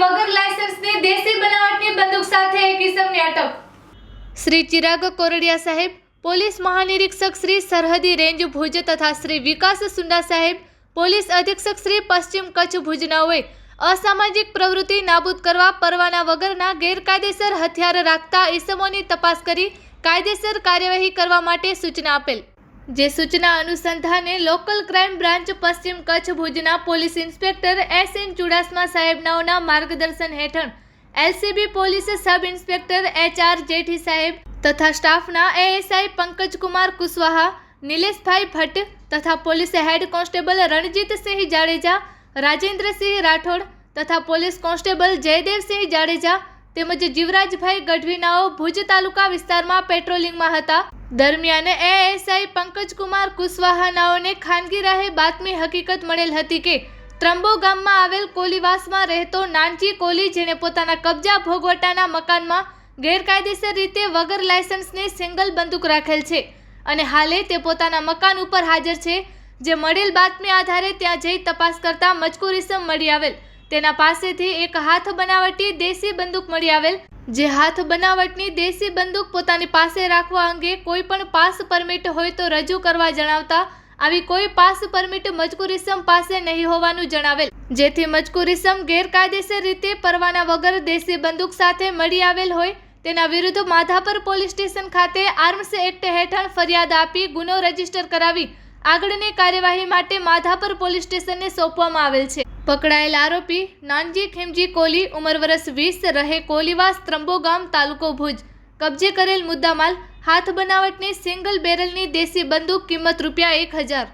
વગર લાયસન્સની દેશી બનાવટની બંદૂક સાથે એક ઇસમની અટક શ્રી ચિરાગ કોરડિયા સાહેબ, પોલીસ મહાનિરીક્ષક શ્રી સરહદી રેન્જ ભુજ તથા શ્રી વિકાસ સુંડા સાહેબ, પોલીસ અધિક્ષક શ્રી પશ્ચિમ કચ્છ ભુજનાઓએ અસામાજિક પ્રવૃત્તિ નાબૂદ કરવા પરવાના વગરના ગેરકાયદેસર હથિયાર રાખતા ઇસમોની તપાસ કરી કાયદેસર કાર્યવાહી કરવા માટે સૂચના આપેલ. જે સૂચના અનુસંધાને લોકલ ક્રાઇમ બ્રાન્ચ પશ્ચિમ કચ્છ ભુજના police inspector S N Chudasama સાહેબનાઓના માર્ગદર્શન હેઠળ LCB police sub inspector H R Jethi સાહેબ તથા સ્ટાફના એએસઆઈ પંકજકુમાર કુશવાહા, નિલેશભાઈ ભટ્ટ તથા police head constable Ranjitsinh Jadeja, Rajendrasinh Rathod તથા પોલીસ કોન્સ્ટેબલ જયદેવસિંહ જાડેજા તેમજ જીવરાજભાઈ ગઢવીનાઓ ભુજ તાલુકા વિસ્તારમાં પેટ્રોલિંગમાં હતા. દરમિયાન એએસઆઈ પંકજકુમાર કુશવાહાનાઓને ખાનગી રાહે બાતમી હકીકત મળેલ હતી કે ત્રંબો ગામમાં આવેલ કોલીવાસમાં રહેતો નાનજી કોલી જેણે પોતાના કબજા ભોગવટાના મકાનમાં ગેરકાયદેસર રીતે વગર લાયસન્સની સિંગલ બંદૂક રાખેલ છે અને હાલે તે પોતાના મકાન ઉપર હાજર છે, જે મળેલ બાતમી આધારે ત્યાં જઈ તપાસ કરતા મજકૂર મળી આવેલ. તેના પાસેથી એક હાથ બનાવટી દેશી બંદૂક મળી આવેલ. જે હાથ બનાવટની દેશી બંદૂક પોતાની પાસે રાખવા અંગે કોઈ પણ પાસ પરમિટ હોય તો રજૂ કરવા જણાવતા, આવી કોઈ પાસ પરમિટ મજકુરિસમ પાસે નહીં હોવાનું જણાવેલ. જેથી મજકુરિસમ ગેરકાયદેસર રીતે પરવાના વગર દેશી બંદૂક સાથે મળી આવેલ હોય, તેના વિરુદ્ધ માધાપર પોલીસ સ્ટેશન ખાતે આર્મ્સ એક્ટ હેઠળ ફરિયાદ આપી ગુનો રજિસ્ટર કરાવી આગળની કાર્યવાહી માટે માધાપર પોલીસ સ્ટેશનને સોંપવામાં આવેલ છે. પકડાયેલ આરોપી નાનજી ખેમજી કોલી, ઉંમર વર્ષ વીસ, રહે કોલીવાસ ત્રંબો ગામ, તાલુકો ભુજ. કબજે કરેલ મુદ્દામાલ, હાથ બનાવટની, સિંગલ બેરલની દેશી બંદૂક, કિંમત રૂપિયા એક હજાર.